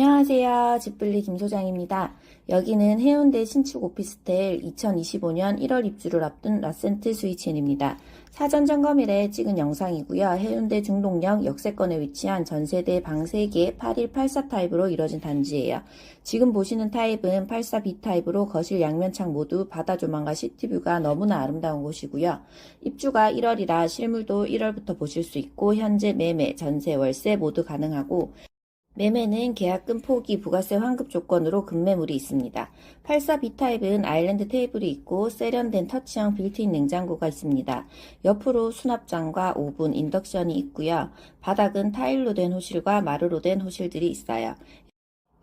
안녕하세요. 집블리 김 소장입니다. 여기는 해운대 신축 오피스텔 2025년 1월 입주를 앞둔 라센트 스위첸입니다. 사전 점검일에 찍은 영상이고요. 해운대 중동역 역세권에 위치한 전세대 방 3개 8184 타입으로 이뤄진 단지예요. 지금 보시는 타입은 84B 타입으로 거실 양면창 모두 바다 조망과 시티뷰가 너무나 아름다운 곳이고요. 입주가 1월이라 실물도 1월부터 보실 수 있고 현재 매매, 전세, 월세 모두 가능하고 매매는 계약금 포기 부가세 환급 조건으로 급매물이 있습니다. 84B 타입은 아일랜드 테이블이 있고 세련된 터치형 빌트인 냉장고가 있습니다. 옆으로 수납장과 오븐, 인덕션이 있고요. 바닥은 타일로 된 호실과 마루로 된 호실들이 있어요.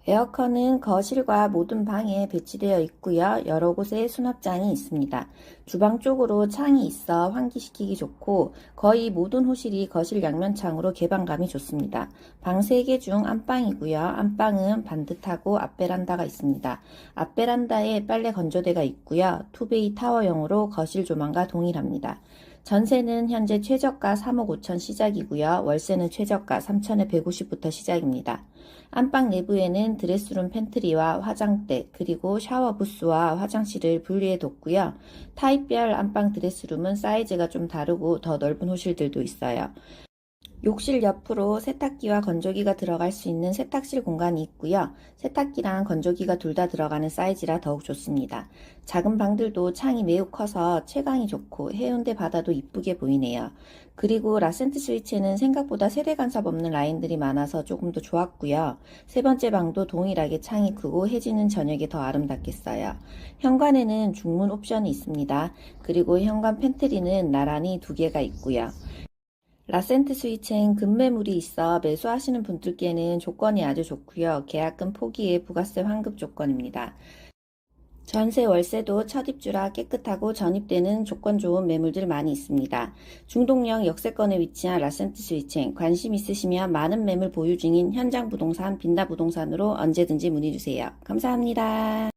에어컨은 거실과 모든 방에 배치되어 있고요. 여러 곳에 수납장이 있습니다. 주방 쪽으로 창이 있어 환기시키기 좋고 거의 모든 호실이 거실 양면 창으로 개방감이 좋습니다. 방 3개 중 안방이고요. 안방은 반듯하고 앞베란다가 있습니다. 앞베란다에 빨래 건조대가 있고요. 투베이 타워형으로 거실 조망과 동일합니다. 전세는 현재 최저가 3억 5천 시작이고요. 월세는 최저가 3천에 150부터 시작입니다. 안방 내부에는 드레스룸 팬트리와 화장대 그리고 샤워 부스와 화장실을 분리해 뒀고요. 타입별 안방 드레스룸은 사이즈가 좀 다르고 더 넓은 호실들도 있어요. 욕실 옆으로 세탁기와 건조기가 들어갈 수 있는 세탁실 공간이 있고요. 세탁기랑 건조기가 둘 다 들어가는 사이즈라 더욱 좋습니다. 작은 방들도 창이 매우 커서 채광이 좋고 해운대 바다도 이쁘게 보이네요. 그리고 라센트 스위치는 생각보다 세대 간섭 없는 라인들이 많아서 조금 더 좋았고요. 세 번째 방도 동일하게 창이 크고 해지는 저녁에 더 아름답겠어요. 현관에는 중문 옵션이 있습니다. 그리고 현관 팬트리는 나란히 두 개가 있고요. 라센트 스위chen 급매물이 있어 매수하시는 분들께는 조건이 아주 좋고요. 계약금 포기에 부가세 환급 조건입니다. 전세 월세도 첫 입주라 깨끗하고 전입되는 조건 좋은 매물들 많이 있습니다. 중동역 역세권에 위치한 라센트 스위chen 관심 있으시면 많은 매물 보유 중인 현장 부동산 빈다 부동산으로 언제든지 문의 주세요. 감사합니다.